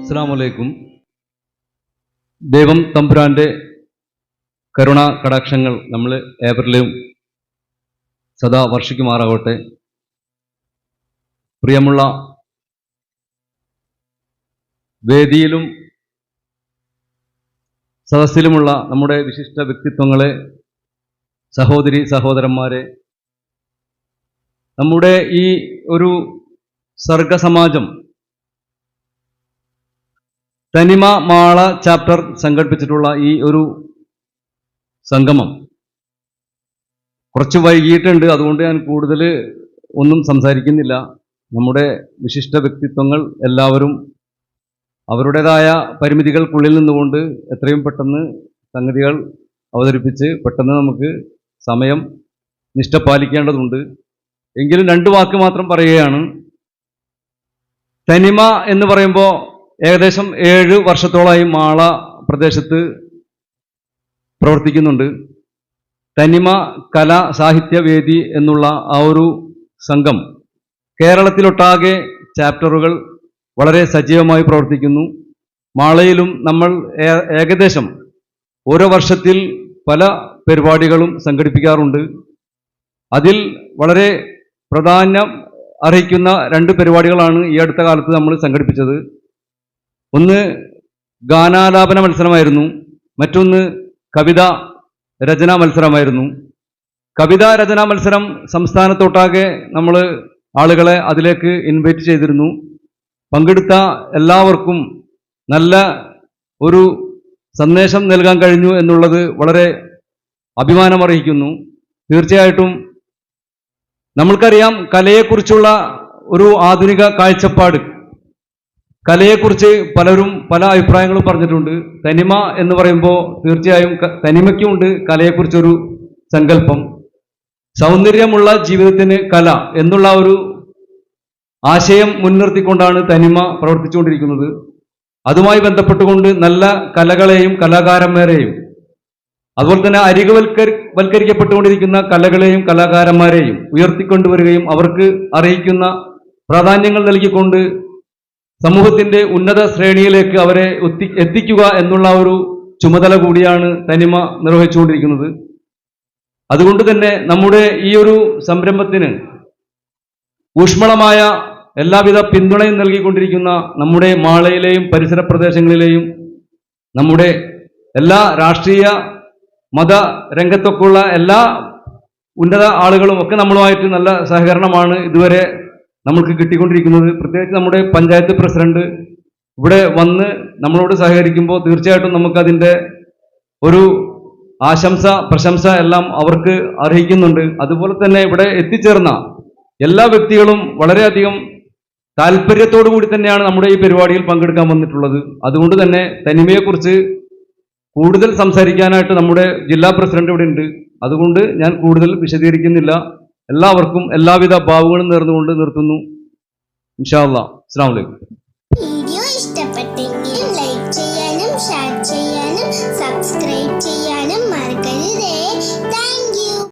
അസ്സാമലൈക്കും ദൈവം തമ്പുരാന്റെ കരുണ കടാക്ഷങ്ങൾ നമ്മൾ ഏപ്രിലും സദാ വർഷിക്കുമാറാകട്ടെ. പ്രിയമുള്ള വേദിയിലും സദസ്സിലുമുള്ള നമ്മുടെ വിശിഷ്ട വ്യക്തിത്വങ്ങളെ സഹോദരി സഹോദരന്മാരെ നമ്മുടെ ഈ ഒരു സർഗസമാജം. തനിമ മാള ചാപ്റ്റർ സംഘടിപ്പിച്ചിട്ടുള്ള ഈ ഒരു സംഗമം. കുറച്ച് വൈകിയിട്ടുണ്ട്. അതുകൊണ്ട് ഞാൻ കൂടുതൽ ഒന്നും സംസാരിക്കുന്നില്ല. നമ്മുടെ വിശിഷ്ട വ്യക്തിത്വങ്ങൾ എല്ലാവരും അവരുടേതായ പരിമിതികൾക്കുള്ളിൽ നിന്നുകൊണ്ട് എത്രയും പെട്ടെന്ന് സംഗതികൾ അവതരിപ്പിച്ച് പെട്ടെന്ന് നമുക്ക് സമയം നിഷ്ഠ പാലിക്കേണ്ടതുണ്ട് എങ്കിലും രണ്ട് വാക്ക് മാത്രം പറയുകയാണ്. തനിമ എന്ന് പറയുമ്പോൾ ഏകദേശം ഏഴ് വർഷത്തോളമായി മാള പ്രദേശത്ത് പ്രവർത്തിക്കുന്നുണ്ട്. തനിമ കലാ സാഹിത്യവേദി എന്നുള്ള ആ ഒരു സംഘം കേരളത്തിലൊട്ടാകെ ചാപ്റ്ററുകൾ വളരെ സജീവമായി പ്രവർത്തിക്കുന്നു. മാളയിലും നമ്മൾ ഏകദേശം ഓരോ വർഷത്തിൽ പല പരിപാടികളും സംഘടിപ്പിക്കാറുണ്ട്. അതിൽ വളരെ പ്രാധാന്യം അർഹിക്കുന്ന രണ്ട് പരിപാടികളാണ് ഈ അടുത്ത കാലത്ത് നമ്മൾ സംഘടിപ്പിച്ചത്. ഒന്ന് ഗാനാലാപന മത്സരമായിരുന്നു. മറ്റൊന്ന് കവിത രചനാ മത്സരമായിരുന്നു. കവിതാ രചനാ മത്സരം സംസ്ഥാനത്തൊട്ടാകെ നമ്മൾ ആളുകളെ അതിലേക്ക് ഇൻവൈറ്റ് ചെയ്തിരുന്നു. പങ്കെടുത്ത എല്ലാവർക്കും നല്ല ഒരു സന്ദേശം നൽകാൻ കഴിഞ്ഞു എന്നുള്ളത് വളരെ അഭിമാനമർഹിക്കുന്നു. തീർച്ചയായിട്ടും നമ്മൾക്കറിയാം കലയെക്കുറിച്ചുള്ള ഒരു ആധുനിക കാഴ്ചപ്പാട്. കലയെക്കുറിച്ച് പലരും പല അഭിപ്രായങ്ങളും പറഞ്ഞിട്ടുണ്ട്. തനിമ എന്ന് പറയുമ്പോൾ തീർച്ചയായും തനിമയ്ക്കുമുണ്ട് കലയെക്കുറിച്ചൊരു സങ്കല്പം. സൗന്ദര്യമുള്ള ജീവിതത്തിന് കല എന്നുള്ള ഒരു ആശയം മുൻനിർത്തിക്കൊണ്ടാണ് തനിമ പ്രവർത്തിച്ചുകൊണ്ടിരിക്കുന്നത്. അതുമായി ബന്ധപ്പെട്ടുകൊണ്ട് നല്ല കലകളെയും കലാകാരന്മാരെയും അതുപോലെ തന്നെ അരികവൽക്കർ വൽക്കരിക്കപ്പെട്ടുകൊണ്ടിരിക്കുന്ന കലകളെയും കലാകാരന്മാരെയും ഉയർത്തിക്കൊണ്ടുവരികയും അവർക്ക് അറിയിക്കുന്ന പ്രാധാന്യങ്ങൾ നൽകിക്കൊണ്ട് സമൂഹത്തിന്റെ ഉന്നത ശ്രേണിയിലേക്ക് അവരെ എത്തി എത്തിക്കുക എന്നുള്ള ഒരു ചുമതല കൂടിയാണ് തനിമ നിർവഹിച്ചുകൊണ്ടിരിക്കുന്നത്. അതുകൊണ്ട് തന്നെ നമ്മുടെ ഈ ഒരു സംരംഭത്തിന് ഊഷ്മളമായ എല്ലാവിധ പിന്തുണയും നൽകിക്കൊണ്ടിരിക്കുന്ന നമ്മുടെ മാളയിലെയും പരിസര പ്രദേശങ്ങളിലെയും നമ്മുടെ എല്ലാ രാഷ്ട്രീയ മത രംഗത്തൊക്കെയുള്ള എല്ലാ ഉന്നത ആളുകളും ഒക്കെ നമ്മളുമായിട്ട് നല്ല സഹകരണമാണ് ഇതുവരെ നമ്മൾക്ക് കിട്ടിക്കൊണ്ടിരിക്കുന്നത്. പ്രത്യേകിച്ച് നമ്മുടെ പഞ്ചായത്ത് പ്രസിഡന്റ് ഇവിടെ വന്ന് നമ്മളോട് സഹകരിക്കുമ്പോൾ തീർച്ചയായിട്ടും നമുക്കതിന്റെ ഒരു ആശംസ പ്രശംസ എല്ലാം അവർക്ക് അർഹിക്കുന്നുണ്ട്. അതുപോലെ തന്നെ ഇവിടെ എത്തിച്ചേർന്ന എല്ലാ വ്യക്തികളും വളരെയധികം താല്പര്യത്തോടു കൂടി തന്നെയാണ് നമ്മുടെ ഈ പരിപാടിയിൽ പങ്കെടുക്കാൻ വന്നിട്ടുള്ളത്. അതുകൊണ്ട് തന്നെ തനിമയെക്കുറിച്ച് കൂടുതൽ സംസാരിക്കാനായിട്ട് നമ്മുടെ ജില്ലാ പ്രസിഡന്റ് ഇവിടെ ഉണ്ട്. അതുകൊണ്ട് ഞാൻ കൂടുതൽ വിശദീകരിക്കുന്നില്ല. എല്ലാവർക്കും എല്ലാവിധ ഭാവുകളും നേർന്നുകൊണ്ട് നിർത്തുന്നു. ഇൻഷാ അല്ലാ അസ്സാം വലൈക്കും